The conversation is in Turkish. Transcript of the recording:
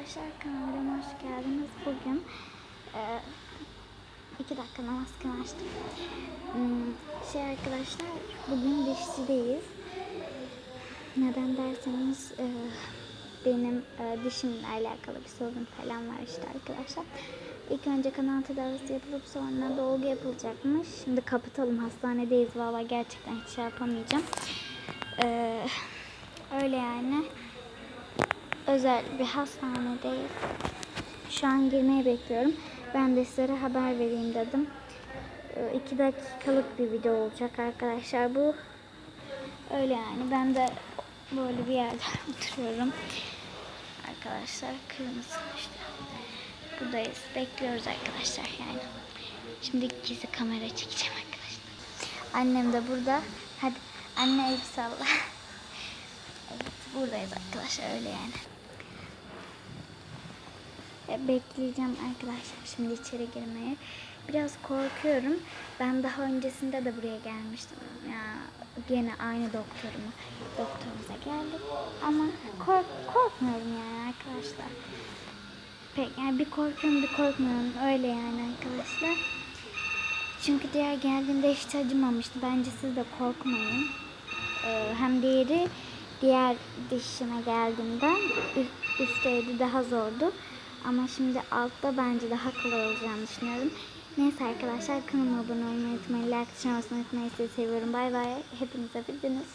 arkadaşlar kanalıma hoş geldiniz. Bugün e, iki dakika namaz kılaştım. Hmm, şey arkadaşlar bugün dişçideyiz. Neden derseniz e, benim e, dişimle alakalı bir sorun falan var işte arkadaşlar. İlk önce kanal tedavisi yapılıp sonra dolgu yapılacakmış. Şimdi kapatalım hastanedeyiz valla gerçekten hiç şey yapamayacağım. E, öyle yani özel bir hastanedeyiz. Şu an girmeyi bekliyorum. Ben de sizlere haber vereyim dedim. 2 dakikalık bir video olacak arkadaşlar bu. Öyle yani. Ben de böyle bir yerde oturuyorum. Arkadaşlar kırmızı işte. Buradayız. Bekliyoruz arkadaşlar yani. Şimdi ikisi kamera çekeceğim arkadaşlar. Annem de burada. Hadi anne el salla. Evet buradayız arkadaşlar öyle yani. E, Bekleyeceğim arkadaşlar şimdi içeri girmeye. Biraz korkuyorum. Ben daha öncesinde de buraya gelmiştim. Ya gene aynı doktoruma, doktorumuza geldik. Ama kork korkmuyorum yani arkadaşlar. Pek yani bir korkuyorum bir korkmuyorum öyle yani arkadaşlar. Çünkü diğer geldiğinde hiç acımamıştı. Bence siz de korkmayın. Ee, hem diğeri diğer dişime geldiğimde üst, üstteydi daha zordu. Ama şimdi altta bence daha kolay olacağını düşünüyorum. Neyse arkadaşlar kanalıma abone olmayı unutmayın. Like tuşuna basmayı unutmayın. Seviyorum. Bay bay. Hepinize bildiniz.